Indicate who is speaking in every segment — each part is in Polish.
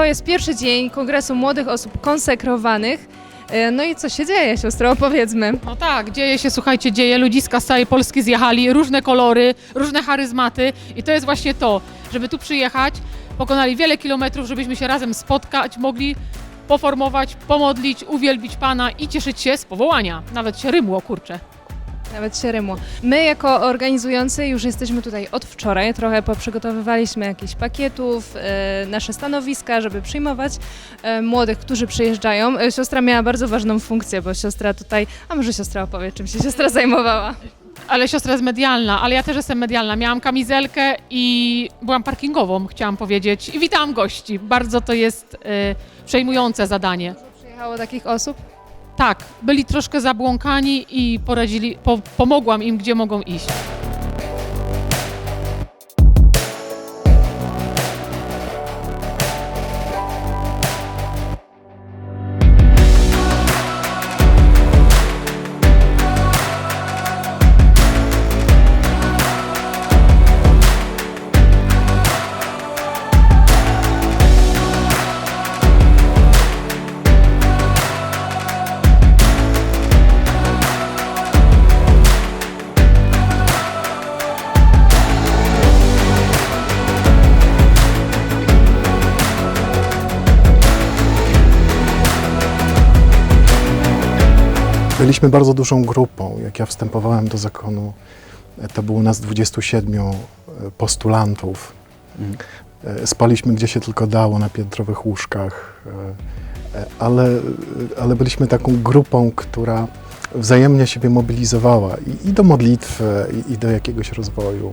Speaker 1: to jest pierwszy dzień Kongresu Młodych Osób Konsekrowanych. E, No i co się dzieje, siostro, opowiedzmy.
Speaker 2: No tak, dzieje się, słuchajcie, dzieje. Ludziska z całej Polski zjechali, różne kolory, różne charyzmaty i to jest właśnie to, żeby tu przyjechać, pokonali wiele kilometrów, żebyśmy się razem spotkać mogli, poformować, pomodlić, uwielbić Pana i cieszyć się z powołania. Nawet się rymło, kurczę.
Speaker 1: Nawet się. My jako organizujący już jesteśmy tutaj od wczoraj, trochę poprzygotowywaliśmy jakichś pakietów, e, nasze stanowiska, żeby przyjmować e, młodych, którzy przyjeżdżają. E, Siostra miała bardzo ważną funkcję, bo siostra tutaj, a może siostra opowie, czym się siostra zajmowała.
Speaker 2: Ale siostra jest medialna, ale ja też jestem medialna. Miałam kamizelkę i byłam parkingową, chciałam powiedzieć. I witam gości. Bardzo to jest e, przejmujące zadanie.
Speaker 1: Przyjechało takich osób?
Speaker 2: Tak, byli troszkę zabłąkani i poradzili, po, pomogłam im, gdzie mogą iść.
Speaker 3: Byliśmy bardzo dużą grupą. Jak ja wstępowałem do zakonu, e, to było nas 27 e, postulantów. E, Spaliśmy gdzie się tylko dało, na piętrowych łóżkach, ale, ale byliśmy taką grupą, która wzajemnie siebie mobilizowała i, i do modlitwy, i, i do jakiegoś rozwoju,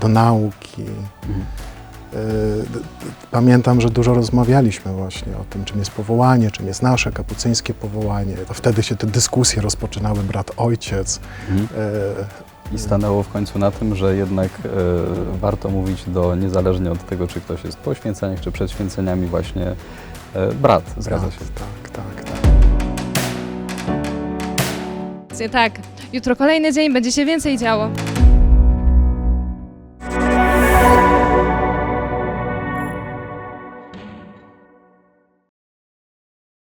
Speaker 3: do nauki. D- Pamiętam, że dużo rozmawialiśmy właśnie o tym, czym jest powołanie, czym jest nasze kapucyńskie powołanie. To wtedy się te dyskusje rozpoczynały, brat ojciec.
Speaker 4: Mhm.
Speaker 3: E,
Speaker 4: I stanęło w końcu na tym, że jednak e, warto mówić do, niezależnie od tego, czy ktoś jest po święceniach, czy przed święceniami, właśnie e, brat, zgadza
Speaker 3: brat,
Speaker 4: się.
Speaker 3: Tak, tak, tak.
Speaker 1: Tak, jutro kolejny dzień, będzie się więcej działo.